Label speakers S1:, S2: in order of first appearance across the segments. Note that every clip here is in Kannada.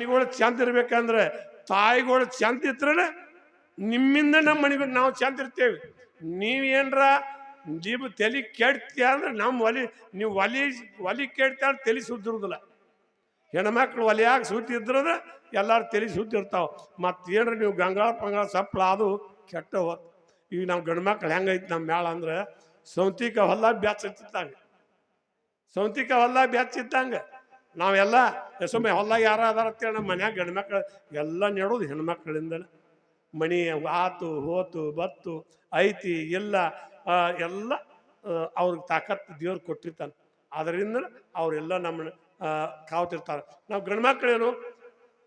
S1: ಮನೆಗಳು ಚಂದ ಇರ್ಬೇಕಂದ್ರೆ ತಾಯಿಗಳು ಚಂದ ಇತ್ರನ ನಿಮ್ಮಿಂದ ನಮ್ಮ ಮನೆಗಳು ನಾವು ಚಂದ ಇರ್ತೇವೆ. ನೀವೇನ್ರ ನೀವು ತಲೆ ಕೆಡ್ತೀಯ ಅಂದ್ರೆ ನಮ್ಮ ಒಲಿ, ನೀವು ಒಲಿ ಒಲಿ ಕೆಡ್ತೀಯ ತಲೆ ಸುದ್ದಿರುದಿಲ್ಲ. ಹೆಣ್ಮಕ್ಳು ಒಲಿಯಾಗ ಸುತ್ತಿದ್ರದ ಎಲ್ಲಾರು ತಲೆ ಸುತ್ತಿರ್ತಾವೆ ಮತ್ತು ಏನ್ರ ನೀವು ಗಂಗಾಳ ಪಂಗಾಳ ಸಪ್ಲ ಅದು ಕೆಟ್ಟ ಈಗ ನಾವು ಗಂಡು ಮಕ್ಳು ಹೆಂಗೈತಿ ನಮ್ಮ ಮೇಳ ಅಂದ್ರೆ ಸೌಂತಿಕ ಹೊಲ ಬ್ಯಾಚಿತ್ತಂಗೆ ಸೌಂತಿಕ ಹೊಲ ಬ್ಯಾಚಿತ್ತಂಗೆ ನಾವೆಲ್ಲ ಸುಮ್ಮನೆ ಹೊಲ ಯಾರು ಅದಾರ ಅಂತೇಳಿ ನಮ್ಮ ಮನ್ಯಾಗ ಗಂಡು ಮಕ್ಳು ಎಲ್ಲ ನೆಡೋದು ಹೆಣ್ಮಕ್ಳಿಂದಲೇ. ಮಣಿ ಆತು, ಹೋತು, ಬತ್ತು, ಐತಿ, ಇಲ್ಲ ಎಲ್ಲ ಅವ್ರಿಗೆ ತಾಕತ್ತು ದೇವ್ರು ಕೊಟ್ಟಿರ್ತಾನೆ. ಅದರಿಂದ ಅವರೆಲ್ಲ ನಮ್ಮನ್ನ ಕಾವ್ತಿರ್ತಾರೆ. ನಾವು ಗಂಡು ಮಕ್ಕಳೇನು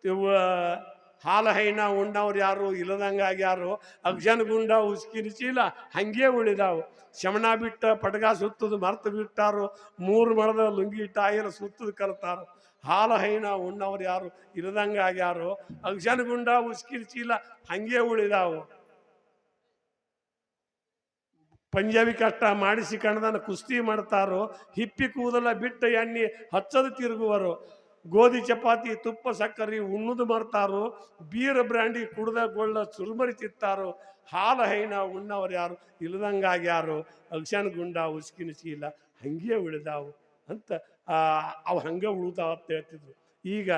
S1: ಇವು ಹಾಲು ಹೈನ ಉಂಡವ್ರು ಯಾರು, ಇಲ್ಲದಂಗಾಗಿ ಯಾರು? ಅಗ್ಜನ್ ಗುಂಡ ಉಸ್ಕಿನ ಚೀಲ ಹಂಗೆ ಉಳಿದಾವು. ಶಮಣ ಬಿಟ್ಟ ಪಟಗ ಸುತ್ತದು ಮರ್ತು ಬಿಟ್ಟಾರು. ಮೂರು ಮರದ ಲುಂಗಿ ಟಾಯರ್ ಸುತ್ತದು ಕಲ್ತಾರು ಹಾಲು ಹೈನ ಉಣ್ಣವ್ರು ಯಾರು, ಇಲ್ಲದಂಗಾಗಿ ಯಾರು? ಅಗ್ಜನ್ ಗುಂಡ ಉಸ್ಕಿನ ಚೀಲ ಹಂಗೆ ಉಳಿದಾವು. ಪಂಜಾಬಿ ಕಷ್ಟ ಮಾಡಿಸಿ ಕಣದನ್ನು ಕುಸ್ತಿ ಮಾಡ್ತಾರೋ. ಹಿಪ್ಪಿ ಕೂದಲ ಬಿಟ್ಟ ಎಣ್ಣೆ ಹಚ್ಚದು ತಿರುಗುವರು. ಗೋಧಿ ಚಪಾತಿ, ತುಪ್ಪ, ಸಕ್ಕರೆ ಉಣ್ಣುದು ಮರ್ತಾರೋ, ಬೀರ ಬ್ರ್ಯಾಂಡಿ ಕುಡ್ದ ಗೊಳ್ಳ ಸುಲ್ಮರಿ ತಿತ್ತಾರೋ ಹಾಲು ಹೈನ ಉಣ್ಣವ್ರು ಯಾರು? ಅಕ್ಷನ್ ಗುಂಡ, ಉಸ್ಕಿನ ಚೀಲ, ಹಂಗೆ ಉಳಿದಾವು ಅಂತ ಅವು ಹಂಗೆ ಉಳಿದಾವ ಅಂತ ಹೇಳ್ತಿದ್ರು. ಈಗ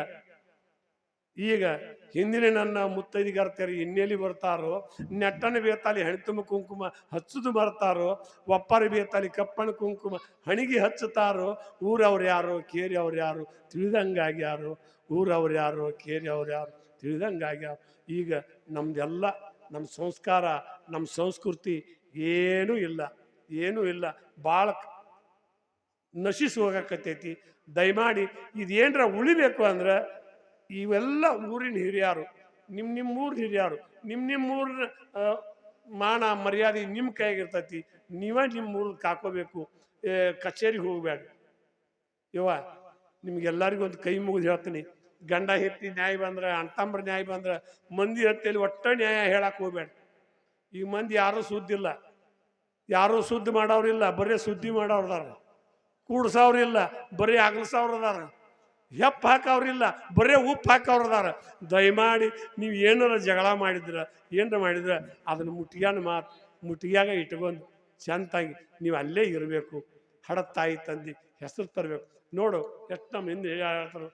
S1: ಈಗ ಹಿಂದಿನ ನನ್ನ ಮುತ್ತೈದಿಗಾರ್ತಿಯರು ಇನ್ನೆಲ್ಲಿ ಬರ್ತಾರೋ, ನೆಟ್ಟನ ಬೇತಾಲಿ ಹೆಣ್ತುಮ ಕುಂಕುಮ ಹಚ್ಚುದು ಬರ್ತಾರೋ ಒಪ್ಪರ ಬೇತಾಲಿ ಕಪ್ಪಣ ಕುಂಕುಮ ಹಣಿಗೆ ಹಚ್ಚುತ್ತಾರೋ, ಊರವ್ರು ಯಾರು ಕೇರಿ ಅವ್ರು ಯಾರು, ತಿಳಿದಂಗಾಗಿ ಯಾರು, ಊರವ್ರು ಯಾರು ಕೇರಿ ಅವ್ರು ಯಾರು, ತಿಳಿದಂಗಾಗಿ ಯಾರು. ಈಗ ನಮ್ದೆಲ್ಲ ನಮ್ಮ ಸಂಸ್ಕಾರ ನಮ್ಮ ಸಂಸ್ಕೃತಿ ಏನೂ ಇಲ್ಲ ಏನೂ ಇಲ್ಲ. ಭಾಳ ನಶಿಸಿ ಹೋಗಕತ್ತೈತಿ. ದಯಮಾಡಿ ಇದೇನರ ಉಳಿಬೇಕು ಅಂದ್ರೆ ಇವೆಲ್ಲ ಊರಿನ ಹಿರಿಯರು ನಿಮ್ಮ ನಿಮ್ಮ ಊರಿನ ಹಿರಿಯರು ನಿಮ್ಮ ನಿಮ್ಮ ಊರಿನ ಮಾನ ಮರ್ಯಾದೆ ನಿಮ್ಮ ಕೈಯಾಗಿರ್ತೈತಿ, ನೀವೇ ನಿಮ್ಮ ಊರಿಗೆ ಕಾಕೋಬೇಕು ಕಚೇರಿಗೆ ಹೋಗ್ಬೇಡ. ಇವ ನಿಮ್ಗೆಲ್ಲರಿಗೂ ಒಂದು ಕೈ ಮುಗಿದು ಹೇಳ್ತೀನಿ. ಗಂಡ ಹೆತ್ತಿ ನ್ಯಾಯ ಬಂದ್ರೆ ಅಣ್ತಂಬ್ರ ನ್ಯಾಯ ಬಂದ್ರೆ, ಮಂದಿ ಹತ್ತಿಯಲ್ಲಿ ಒಟ್ಟ ನ್ಯಾಯ ಹೇಳಕ್ಕೆ ಹೋಗ್ಬೇಡ. ಈ ಮಂದಿ ಯಾರೂ ಸುದ್ದಿಲ್ಲ ಯಾರೂ ಸುದ್ದಿ ಮಾಡೋರಿಲ್ಲ ಬರೀ ಸುದ್ದಿ ಮಾಡೋರ್ದಾರ ಇಲ್ಲ ಬರೀ ಅಗಲ್ಸವ್ರದಾರ. ಹೆಪ್ಪ ಹಾಕವ್ರಿಲ್ಲ, ಬರೇ ಉಪ್ಪು ಹಾಕವ್ರದಾರ. ದಯಮಾಡಿ ನೀವು ಏನಾರ ಜಗಳ ಮಾಡಿದ್ರ, ಏನಾರ ಮಾಡಿದ್ರೆ, ಅದನ್ನ ಮುಟ್ಟಿಗೆನ ಮಾತು ಮುಟ್ಟಿಗೆಯಾಗ ಇಟ್ಕೊಂಡು ಚಂತಾಗಿ ನೀವು ಅಲ್ಲೇ ಇರಬೇಕು. ಹಡ ತಾಯಿ ತಂದಿ ಹೆಸರು ತರಬೇಕು. ನೋಡು, ಎಷ್ಟು ನಮ್ಮ ಹಿಂದೆ ಹೇಳ್ತಾರೆ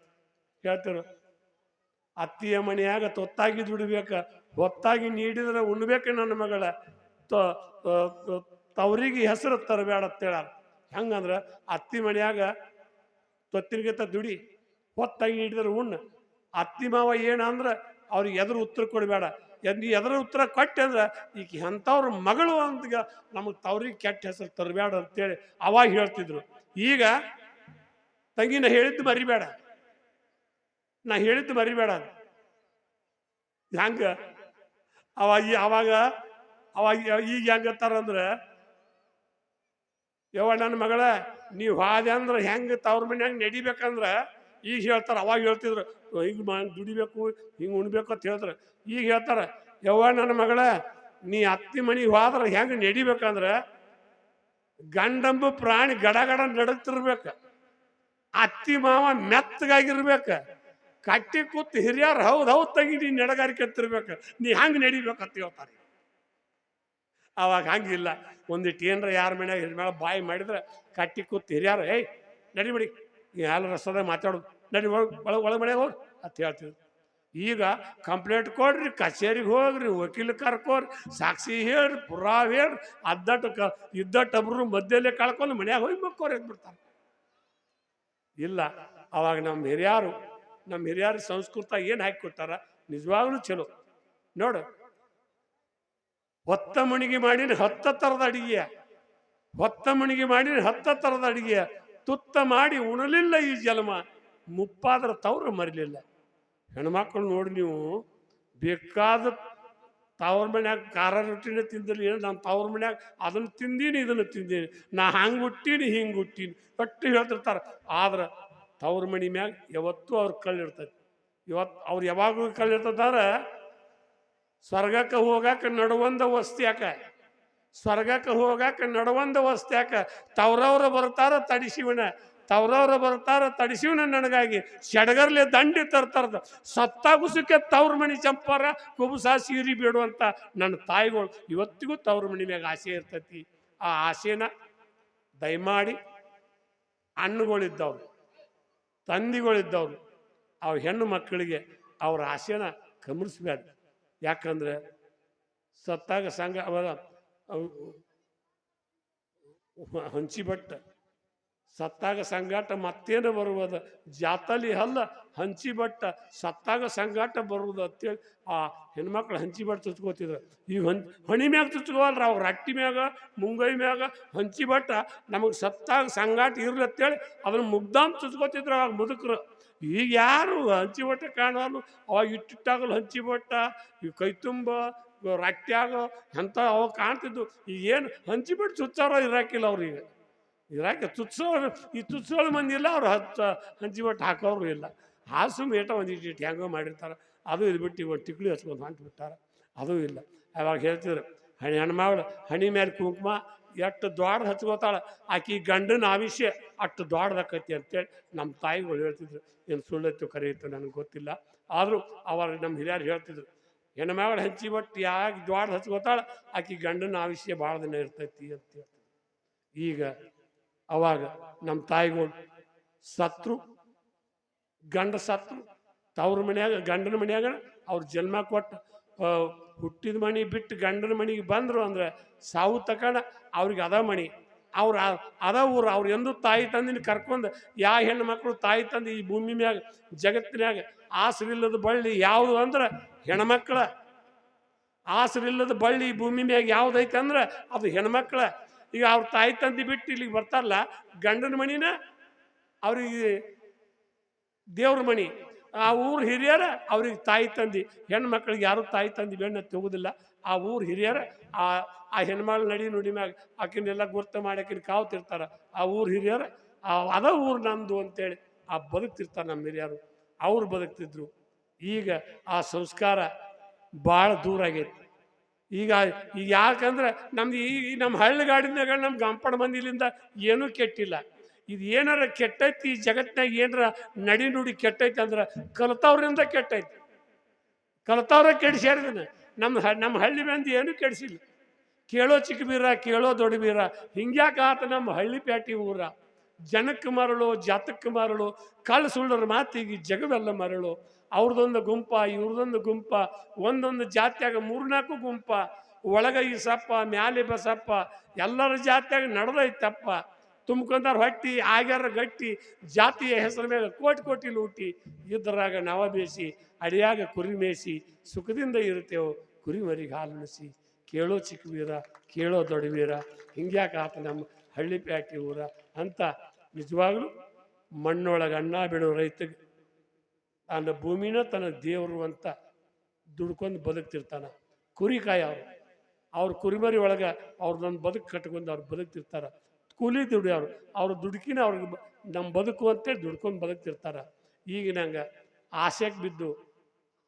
S1: ಹೇಳ್ತಾರೆ, ಅತ್ತಿಯ ಮನೆಯಾಗ ತೊತ್ತಾಗಿ ದುಡಿಬೇಕ ಹೊತ್ತಾಗಿ ನೀಡಿದ್ರೆ ಉಣ್ಬೇಕು ನನ್ನ ಮಗಳ. ತವರಿಗೆ ಹೆಸರು ತರಬೇಡ ಅಂತೇಳ ಹೆಂಗಂದ್ರೆ ಅತ್ತಿ ಮನೆಯಾಗ ತೊತ್ತಿನಗಿಂತ ದುಡಿ. ಹೊತ್ತಾಗಿ ಹಿಡಿದ್ರೆ ಉಣ್ಣ. ಅತ್ತಿ ಮಾವ ಏನಂದ್ರೆ ಅವ್ರಿಗೆ ಎದುರು ಉತ್ತರ ಕೊಡಬೇಡ. ನೀ ಎದುರು ಉತ್ತರ ಕೊಟ್ಟೆ ಅಂದ್ರೆ ಈಗ ಎಂಥವ್ರ ಮಗಳು ಅಂತ ನಮಗೆ ತವ್ರಿಗೆ ಕೆಟ್ಟ ಹೆಸರು ತರಬೇಡ ಅಂತೇಳಿ ಅವಾಗ ಹೇಳ್ತಿದ್ರು. ಈಗ ತಂಗಿ ನಾ ಹೇಳಿದ್ದು ಮರಿಬೇಡ. ನಾ ಹೇಳಿದ್ದು ಮರಿಬೇಡ ಹೆಂಗ? ಅವಾಗ ಅವಾಗ ಅವಾಗ ಈಗ ಹೆಂಗತ್ತಾರಂದ್ರೆ ಯವ್ವ ನನ್ನ ಮಗಳ, ನೀವು ಹಾದೆ ಅಂದ್ರೆ ಹೆಂಗೆ ತವ್ರ ಮನ್ಯಾಗ ನಡಿಬೇಕಂದ್ರೆ ಈಗ ಹೇಳ್ತಾರೆ, ಅವಾಗ ಹೇಳ್ತಿದ್ರು ಹಿಂಗೆ ಮಾ, ದುಡಿಬೇಕು, ಹಿಂಗೆ ಉಣ್ಬೇಕು ಅಂತ ಹೇಳ್ತಾರೆ. ಈಗ ಹೇಳ್ತಾರೆ, ಯವ್ವ ನನ್ನ ಮಗಳ, ನೀ ಅತ್ತಿ ಮನೆಗೆ ಹೋದ್ರೆ ಹೆಂಗೆ ನಡಿಬೇಕಂದ್ರೆ ಗಂಡಂಬು ಪ್ರಾಣಿ ಗಡಗಡ ಗಡ ನಡಗ್ತಿರ್ಬೇಕು ಅತ್ತಿ ಮಾವ ಮೆತ್ತಗಾಗಿರ್ಬೇಕು. ಕಟ್ಟಿ ಕೂತ್ ಹಿರಿಯರು, ಹೌದು ಹೌದು ತಂಗಿ ನೀ ನಡಗಾರಿಕೆ ಎತ್ತಿರ್ಬೇಕು ನೀ ಹೆಂಗೆ ಅಂತ ಹೇಳ್ತಾರೆ. ಅವಾಗ ಹಂಗಿಲ್ಲ. ಒಂದಿಟ್ಟು ಏನರ ಯಾರ ಮನ್ಯಾಗ ಹಿರಿಮೇಳ ಬಾಯಿ ಮಾಡಿದ್ರೆ ಕಟ್ಟಿ ಕೂತ್ ಹಿರಿಯಾರು, ಏಯ್, ನಡಿ ಬಿಡಿ. ಈ ಹಾಲು ರಸದಾಗ ಮಾತಾಡೋದು? ನಡಿ, ಒಳಗೆ ಒಳಗೆ ಒಳಗೆ ಮನೆಗೆ ಹೋಗ್ರಿ ಅಂತ ಹೇಳ್ತೀವಿ ಈಗ ಕಂಪ್ಲೇಂಟ್ ಕೊಡ್ರಿ, ಕಚೇರಿಗೆ ಹೋಗ್ರಿ, ವಕೀಲ ಕರ್ಕೋರಿ, ಸಾಕ್ಷಿ ಹೇಳ್ರಿ, ಪುರಾವ್ ಹೇಳ್ರಿ ಅದ್ದಟ್ಟು ಕ ಇದ್ದಟ್ಟು ಒಬ್ರು ಮಧ್ಯಲ್ಲೇ ಕಳ್ಕೊಂಡು ಮನ್ಯಾಗ ಹೋಗಿ ಮಕ್ಕೋರಿ ಬಿಡ್ತಾರೆ. ಇಲ್ಲ, ಅವಾಗ ನಮ್ಮ ಹಿರಿಯರು, ನಮ್ಮ ಹಿರಿಯರ ಸಂಸ್ಕೃತ ಏನು ಹಾಕಿ ಕೊಟ್ಟಾರ? ನಿಜವಾಗ್ಲೂ ಚಲೋ. ನೋಡು. ಹೊತ್ತ ಮಣಿಗೆ ಮಾಡಿನ ಹತ್ತ ಥರದ ಅಡಿಗೆ. ಹೊತ್ತ ಮಣಿಗೆ ಮಾಡಿನ ಹತ್ತ ಥರದ ಅಡಿಗೆ. ತುತ್ತ ಮಾಡಿ ಉಣಲಿಲ್ಲ ಈ ಜನ್ಮ. ಮುಪ್ಪಾದ್ರ ತವ್ರು ಮರಿಲಿಲ್ಲ. ಹೆಣ್ಮಕ್ಳು ನೋಡಿ ನೀವು, ಬೇಕಾದ ತವ್ರ ಮನ್ಯಾಗ ಖಾರ ರೊಟ್ಟಿನ ತಿಂದಿಲ್ಲ ಏನು ನಾನು ತವ್ರ ಮನ್ಯಾಗ ಅದನ್ನು ತಿಂದೀನಿ, ಇದನ್ನು ತಿಂದೀನಿ. ನಾ ಹಂಗೆ ಹುಟ್ಟೀನಿ, ಹಿಂಗೆ ಹುಟ್ಟೀನಿ. ಒಟ್ಟು ಹೇಳ್ತಿರ್ತಾರೆ. ಆದ್ರೆ ತವ್ರ ಮನೆ ಮ್ಯಾಗ ಯಾವತ್ತೂ ಅವ್ರ ಕಳ್ಳಿರ್ತೈತಿ ಇವತ್ತು ಅವ್ರು ಯಾವಾಗಲೂ ಕಳ್ಳಿರ್ತದಾರೆ ಸ್ವರ್ಗಕ್ಕೆ ಹೋಗಾಕ ನಡುವಂದ ವಸ್ತಿ ಯಾಕ? ಸ್ವರ್ಗಕ್ಕೆ ಹೋಗಾಕ ನಡುವಂದ ವಸ್ತ್ಯಾಕ ತವ್ರವ್ರು ಬರ್ತಾರ, ತಡಿಸಿವನ. ತವ್ರವ್ರ ಬರ್ತಾರ, ತಡಿಸಿವನ ನನಗಾಗಿ. ಸೆಡಗರ್ಲೆ ದಂಡಿ ತರ್ತಾರದ. ಸತ್ತಾಗುಸಕ್ಕೆ ತವ್ರ ಮಣಿ ಚಂಪಾರ, ಕುಬುಸ ಸೀರಿ ಬಿಡುವಂತ ನನ್ನ ತಾಯಿಗಳು. ಇವತ್ತಿಗೂ ತವ್ರ ಮಣಿ ಮ್ಯಾಗ ಆಸೆ ಇರ್ತೈತಿ. ಆ ಆಸೆನ ದಯಮಾಡಿ ಹಣ್ಣುಗಳಿದ್ದವ್ರು ತಂದಿಗಳಿದ್ದವ್ರು, ಅವ್ರ ಹೆಣ್ಣು ಮಕ್ಕಳಿಗೆ ಅವ್ರ ಆಸೆನ ಕಮರಿಸ್ಬೇಡ ಯಾಕಂದ್ರೆ ಸತ್ತಾಗ ಸಂಘ ಅವರ ಹಂಚಿಬಟ್ಟ. ಸತ್ತಾಗ ಸಂಗಾಟ ಮತ್ತೇನು ಬರುವುದು? ಜಾತಲಿ ಹಲ್ಲ ಹಂಚಿಬಟ್ಟ. ಸತ್ತಾಗ ಸಂಗಾಟ ಬರುವುದು ಅಂತೇಳಿ ಆ ಹೆಣ್ಮಕ್ಳು ಹಂಚಿಬಟ್ಟು ಚುಚ್ಕೋತಿದ್ರು ಈ ಹಂ ಹಣಿ ಮ್ಯಾಗ ಚುಚ್ಕೋವಲ್ರ ಅವ್ರ? ರಟ್ಟಿ ಮ್ಯಾಗ, ಮುಂಗೈ ಮ್ಯಾಗ ಹಂಚಿಬಟ್ಟ. ನಮಗೆ ಸತ್ತಾಗ ಸಂಗಾಟ ಇರಲಿ ಅಂತೇಳಿ ಅದನ್ನ ಮುಗ್ದಾಮ್ ಚುಚ್ಕೋತಿದ್ರು ಅವಾಗ ಮುದುಕರು. ಈಗ ಯಾರು ಹಂಚಿಬಟ್ಟ ಕಾಣೋನು ಅವಾಗ ಇಟ್ಟಿಟ್ಟಾಗಲು ಹಂಚಿಬಟ್ಟ, ಈ ಕೈ ತುಂಬ ರಟ್ಟ್ಯಾಗ ಎಂಥ ಅವ ಕಾಣ್ತಿದ್ದು ಏನು ಹಂಚಿಬಿಟ್ಟು ಚುಚ್ಚಾರೋ ಇರಾಕಿಲ್ಲ ಅವ್ರಿಗೆ ಇರಾಕಿ ಚುಚ್ಚೋರು ಈ ಚುಚ್ಚೋಳು ಮಂದಿ ಇಲ್ಲ, ಅವ್ರು ಹಚ್ಚ ಹಂಚಿಬಿಟ್ಟು ಹಾಕೋರು ಇಲ್ಲ. ಹಾಸು ಮೇಟ ಒಂದು ಇಟ್ಟು ಹೆಂಗೋ ಮಾಡಿರ್ತಾರೆ. ಅದು ಇದು ಬಿಟ್ಟು ಒಂದು ಟಿಕ್ಲಿ ಹಚ್ಕೊಂಡು ಹೊಂಟು ಬಿಟ್ಟಾರ. ಅದು ಇಲ್ಲ. ಅವಾಗ ಹೇಳ್ತಿದ್ರು, ಹಣಿ ಹೆಣ್ಮಗಳು, ಹಣಿ ಮೇಲೆ ಕುಂಕುಮ, ಎಷ್ಟು ದೊಡ್ಡ ಹಚ್ಕೋತಾಳ. ಆಕಿ ಗಂಡನ ಆವಿಷ್ಯ, ಅಷ್ಟು ದೊಡ್ಡದಾಕೈತಿ ಅಂತೇಳಿ ನಮ್ಮ ತಾಯಿಗಳು ಹೇಳ್ತಿದ್ರು. ಏನು ಸುಳ್ಳತ್ತು ಕರೆಯಿತು ನನಗೆ ಗೊತ್ತಿಲ್ಲ. ಆದರೂ ಅವರು ನಮ್ಮ ಹಿರಿಯರು ಹೇಳ್ತಿದ್ರು ಹೆಣ್ಮಗಳು ಹಂಚಿ ಬಟ್ಟು ಯಾಕೆ ದ್ವಾಡ ಹಚ್ಕೋತಾಳ? ಆಕಿ ಗಂಡನ ಆವಿಷ್ಯ ಭಾಳ ದಿನ ಇರ್ತೈತಿ ಅಂತ ಹೇಳ್ತಾರೆ ಈಗ ಅವಾಗ ನಮ್ಮ ತಾಯಿಗಳು ಸತ್ರು, ಗಂಡ ಸತ್ರು, ತವ್ರ ಮನ್ಯಾಗ, ಗಂಡನ ಮನ್ಯಾಗ ಅವ್ರ ಜನ್ಮ ಕೊಟ್ಟು ಹುಟ್ಟಿದ ಮಣಿ ಬಿಟ್ಟು ಗಂಡನ ಮನೆಗೆ ಬಂದರು ಅಂದ್ರೆ ಸಾವು ತಕಣ, ಅವ್ರಿಗೆ ಅದ ಮಣಿ ಅವ್ರು ಅದ ಊರು, ಅವ್ರು ಎಂದೂ ತಾಯಿ ತಂದಿನ ಕರ್ಕೊಂಡು ಯಾವ ಹೆಣ್ಣು ಮಕ್ಕಳು ತಾಯಿ ತಂದು ಈ ಭೂಮಿ ಮ್ಯಾಗ, ಜಗತ್ತಿನ್ಯಾಗ ಆಸರಿಲ್ಲದ ಬಳ್ಳಿ ಯಾವುದು ಅಂದ್ರೆ ಹೆಣ್ಮಕ್ಳ. ಆಸರಿಲ್ಲದ ಬಳ್ಳಿ ಭೂಮಿ ಮ್ಯಾಗ ಯಾವ್ದೈತೆ ಅಂದ್ರೆ ಅದು ಹೆಣ್ಮಕ್ಳ. ಈಗ ಅವ್ರ ತಾಯಿ ತಂದಿ ಬಿಟ್ಟು ಇಲ್ಲಿಗೆ ಬರ್ತಾರಲ್ಲ, ಗಂಡನ ಮಣಿನ ಅವ್ರಿಗೆ ದೇವ್ರ ಮಣಿ. ಆ ಊರ್ ಹಿರಿಯರ ಅವ್ರಿಗೆ ತಾಯಿ ತಂದಿ. ಹೆಣ್ಮಕ್ಳಿಗೆ ಯಾರು ತಾಯಿ ತಂದಿ ಬೆಣ್ಣ ತೆಗುದಿಲ್ಲ. ಆ ಊರ್ ಹಿರಿಯರ, ಆ ಆ ಹೆಣ್ಮಕ್ಳು ನಡಿ ನುಡಿ ಮ್ಯಾಗ ಆಕಿನೆಲ್ಲ ಗುರ್ತ ಆಕಿನ ಕಾವ್ತಿರ್ತಾರ ಆ ಊರ್ ಹಿರಿಯರ, ಆ, ಅದ ಊರು ನಮ್ಮದು ಅಂತೇಳಿ ಆ ಬದುಕ್ತಿರ್ತಾರೆ ನಮ್ಮ ಹಿರಿಯರು. ಅವ್ರು ಬದುಕ್ತಿದ್ರು. ಈಗ ಆ ಸಂಸ್ಕಾರ ಭಾಳ ದೂರ ಆಗೈತಿ. ಈಗ ಈಗ ಯಾಕಂದ್ರೆ ನಮ್ದು ಈ ನಮ್ಮ ಹಳ್ಳಿಗಾಡಿನಾಗ ನಮ್ಮ ಗಂಪಣ ಮಂದಿಲಿಂದ ಏನೂ ಕೆಟ್ಟಿಲ್ಲ. ಇದು ಏನಾರ ಕೆಟ್ಟೈತಿ ಈ ಜಗತ್ತಿನಾಗ ಏನಾರ ನಡಿ ನುಡಿ ಕೆಟ್ಟೈತಿ ಅಂದ್ರೆ ಕಲ್ತವ್ರಿಂದ ಕೆಟ್ಟೈತಿ. ಕಲ್ತವ್ರ ಕೆಡಿಸ್ಯಾರದನ್ನ ನಮ್ಮ ನಮ್ಮ ಹಳ್ಳಿ ಮಂದಿ ಏನೂ ಕೆಡಿಸಿಲ್ಲ. ಕೇಳೋ ಚಿಕ್ಕ ಬೀರ, ಕೇಳೋ ದೊಡ್ಡ ಬೀರ. ಹಿಂಗ್ಯಾಕೆ ಆತ ನಮ್ಮ ಹಳ್ಳಿ ಪ್ಯಾಟಿ ಊರ. ಜನಕ್ಕೆ ಮರಳು, ಜಾತಕ್ಕೆ ಮರಳು ಕಳ್ಳ ಸುಳ್ಳರ ಮಾತಿಗೆ ಜಗವೆಲ್ಲ ಮರಳು, ಅವ್ರದೊಂದು ಗುಂಪ, ಇವ್ರದೊಂದು ಗುಂಪ, ಒಂದೊಂದು ಜಾತ್ಯಾಗ ಮೂರ್ನಾಲ್ಕು ಗುಂಪ, ಒಳಗ ಈ ಸಪ್ಪ, ಮ್ಯಾಲೆ ಬಸಪ್ಪ ಎಲ್ಲರ ಜಾತ್ಯಾಗ ನಡೆದೈತಪ್ಪ. ತುಂಬ್ಕೊಂಡಾರ ಹೊಟ್ಟಿ, ಆಗ್ಯಾರ ಗಟ್ಟಿ, ಜಾತಿಯ ಹೆಸರ ಮೇಲೆ ಕೋಟಿ ಕೋಟಿ ಲೂಟಿ, ಇದ್ರಾಗ ನವ ಬೇಸಿ, ಅಡಿಯಾಗ ಕುರಿ ಮೇಸಿ, ಸುಖದಿಂದ ಇರ್ತೇವೆ ಕುರಿ ಮರಿಗೆ ಹಾಲು ಉಣಿಸಿ ಕೇಳೋ ಚಿಕ್ಕ ವೀರ, ಕೇಳೋ ದೊಡ್ಡ ವೀರ, ಹಿಂಗ್ಯಾಕೆ ಆತ ನಮ್ಮ ಹಳ್ಳಿ ಪ್ಯಾಟಿ ಊರ ಅಂತ ನಿಜವಾಗ್ಲೂ ಮಣ್ಣೊಳಗೆ ಅನ್ನ ಬಿಡೋ ರೈತಗೆ ತನ್ನ ಭೂಮಿನ ತನ್ನ ದೇವರು ಅಂತ ದುಡ್ಕೊಂಡು ಬದುಕ್ತಿರ್ತಾನ. ಕುರಿ ಅವರು. ಅವ್ರು ಅವ್ರ ಕುರಿಮರಿ ಒಳಗೆ ನನ್ನ ಬದುಕು ಕಟ್ಕೊಂಡು ಅವ್ರು ಬದುಕ್ತಿರ್ತಾರೆ. ಕೂಲಿ ದುಡಿಯೋರು ಅವ್ರ ದುಡುಕಿನ ಅವ್ರಿಗೆ ನಮ್ಮ ಬದುಕು ಅಂತೇಳಿ ದುಡ್ಕೊಂಡು ಬದುಕ್ತಿರ್ತಾರೆ. ಈಗ ನಂಗೆ ಆಸೆಗೆ ಬಿದ್ದು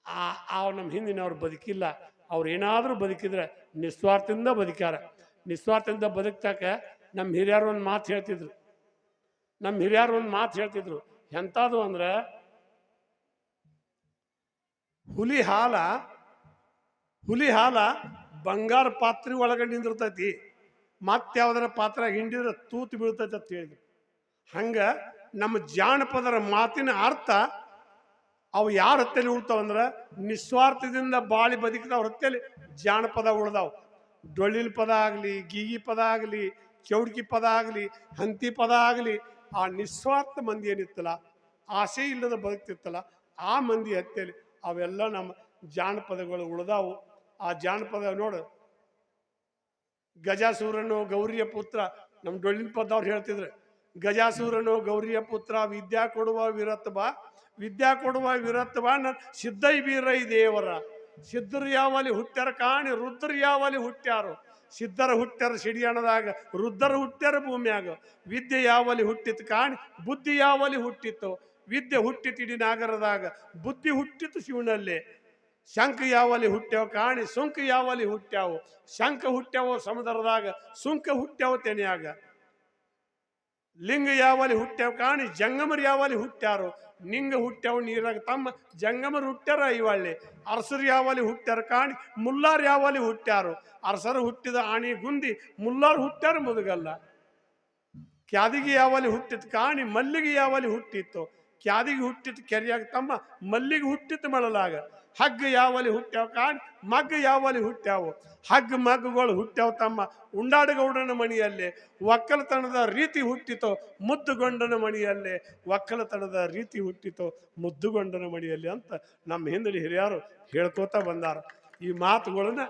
S1: ಆ ಆ ನಮ್ಮ ಹಿಂದಿನವ್ರು ಬದುಕಿಲ್ಲ. ಅವ್ರು ಏನಾದರೂ ಬದುಕಿದ್ರೆ ನಿಸ್ವಾರ್ಥದಿಂದ ಬದುಕ್ಯಾರ. ನಿಸ್ವಾರ್ಥದಿಂದ ಬದುಕ್ತಾಕ ನಮ್ಮ ಹಿರಿಯರು ಒಂದು ಮಾತು ಹೇಳ್ತಿದ್ರು. ನಮ್ಮ ಹಿರಿಯರು ಒಂದು ಮಾತು ಹೇಳ್ತಿದ್ರು. ಎಂಥದ್ದು ಅಂದ್ರೆ, ಹುಲಿ ಹಾಲ ಹುಲಿ ಹಾಲ ಬಂಗಾರ ಪಾತ್ರೆ ಒಳಗಡೆ ನಿಂದಿರ್ತೈತಿ. ಯಾವ್ದಾರ ಪಾತ್ರ ಹಿಂಡಿದ್ರೆ ತೂತು ಬೀಳ್ತೈತಿ ಅಂತ ಹೇಳಿದ್ರು. ಹಂಗ ನಮ್ಮ ಜಾನಪದರ ಮಾತಿನ ಅರ್ಥ ಅವು ಯಾರ ಹೊತ್ತಲ್ಲಿ ಉಳ್ತಾವಂದ್ರೆ ನಿಸ್ವಾರ್ಥದಿಂದ ಬಾಳಿ ಬದುಕಿದವ್ರ ಹೊತ್ತಲ್ಲಿ ಜಾನಪದ ಉಳ್ದಾವು. ಡೊಳ್ಳಿನ ಪದ ಆಗಲಿ, ಗೀಗಿ ಪದ ಆಗಲಿ, ಚೌಡ್ಕಿ ಪದ ಆಗಲಿ, ಹಂತಿ ಪದ ಆಗಲಿ ಆ ನಿಸ್ವಾರ್ಥ ಮಂದಿ ಏನಿತ್ತಲ್ಲ, ಆಸೆ ಇಲ್ಲದ ಬದುಕ್ತಿತ್ತಲ್ಲ ಆ ಮಂದಿ ಹತ್ತಲ್ಲಿ ಅವೆಲ್ಲ ನಮ್ಮ ಜಾನಪದಗಳು ಉಳಿದಾವು. ಆ ಜಾನಪದ ನೋಡು, ಗಜಾಸೂರನು ಗೌರಿಯ ಪುತ್ರ, ನಮ್ಮ ಡೊಳ್ಳಿನ ಪದ ಅವ್ರು ಹೇಳ್ತಿದ್ರು, ಗಜಾಸೂರನು ಗೌರಿಯ ಪುತ್ರ, ವಿದ್ಯಾ ಕೊಡುವ ಬಾ, ವಿದ್ಯಾ ಕೊಡುವ ವಿರತ್ ಬಾ ನ ಸಿದ್ಧೈ ಬೀರೈ ದೇವರ. ಸಿದ್ಧರು ಯಾವಲ್ಲಿ ಹುಟ್ಟ್ಯಾರ ಕಾಣಿ ರುದ್ರ ಯಾವಲ್ಲಿ ಹುಟ್ಟ್ಯಾರು? ಸಿದ್ಧರ ಹುಟ್ಟ್ಯಾರ ಸಿಡಿಯಣದಾಗ, ವೃದ್ಧರ ಹುಟ್ಟ್ಯಾರ ಭೂಮಿಯಾಗ. ವಿದ್ಯೆ ಯಾವಲಿ ಹುಟ್ಟಿತ್ತು ಕಾಣಿ, ಬುದ್ಧಿ ಯಾವಲಿ ಹುಟ್ಟಿತ್ತು. ವಿದ್ಯೆ ಹುಟ್ಟಿತು ಇಡೀ ನಾಗರದಾಗ, ಬುದ್ಧಿ ಹುಟ್ಟಿತು ಶಿವನಲ್ಲಿ. ಶಂಖ ಯಾವಲಿ ಹುಟ್ಟ್ಯಾವ ಕಾಣಿ, ಸುಂಕ ಯಾವಲಿ ಹುಟ್ಟ್ಯಾವು. ಶಂಖ ಹುಟ್ಟ್ಯಾವ ಸಮುದ್ರದಾಗ, ಸುಂಕ ಹುಟ್ಟ್ಯಾವ ತೆನೆಯಾಗ. ಲಿಂಗ ಯಾವಲ್ಲಿ ಹುಟ್ಟ್ಯಾವ ಕಾಣಿ ಜಂಗಮರು ಯಾವಲ್ಲಿ ಹುಟ್ಟ್ಯಾರು, ನಿಂಗ ಹುಟ್ಟ್ಯಾವ ನೀರಾಗ ತಮ್ಮ ಜಂಗಮರು ಹುಟ್ಟ್ಯಾರ ಇವಳ್ಳಿ. ಅರಸರು ಯಾವಲ್ಲಿ ಹುಟ್ಟ್ಯಾರ ಕಾಣಿ ಮುಲ್ಲಾರ್ ಯಾವಲ್ಲಿ ಹುಟ್ಟ್ಯಾರು, ಅರಸರು ಹುಟ್ಟಿದ ಆಣಿ ಗುಂದಿ ಮುಲ್ಲಾರ್ ಹುಟ್ಟ್ಯಾರ ಮುದುಗಲ್ಲ. ಕ್ಯಾದಿಗೆ ಯಾವಲ್ಲಿ ಹುಟ್ಟಿತ್ತು ಕಾಣಿ ಮಲ್ಲಿಗೆ ಯಾವಲ್ಲಿ ಹುಟ್ಟಿತ್ತು, ಕ್ಯಾದಿಗೆ ಹುಟ್ಟಿತ್ತು ಕೆರೆಯಾಗ ತಮ್ಮ ಮಲ್ಲಿಗೆ ಹುಟ್ಟಿತ್ತು ಮಳಲಾಗ. ಹಗ್ಗ ಯಾವಲ್ಲಿ ಹುಟ್ಟ್ಯಾವ ಕಾಣ್ ಮಗ್ಗ ಯಾವಲ್ಲಿ ಹುಟ್ಟ್ಯಾವು. ಹಗ್ಗ ಮಗ್ಗಗಳು ಹುಟ್ಟ್ಯಾವ ತಮ್ಮ ಉಂಡಾಡಗೌಡನ ಮಣಿಯಲ್ಲಿ. ಒಕ್ಕಲತನದ ರೀತಿ ಹುಟ್ಟಿತು ಮುದ್ದುಗೊಂಡನ ಮಣಿಯಲ್ಲಿ. ಒಕ್ಕಲತನದ ರೀತಿ ಹುಟ್ಟಿತು ಮುದ್ದುಗೊಂಡನ ಮಣಿಯಲ್ಲಿ ಅಂತ ನಮ್ಮ ಹಿಂದಿನ ಹಿರಿಯರು ಹೇಳ್ಕೋತಾ ಬಂದಾರ. ಈ ಮಾತುಗಳನ್ನ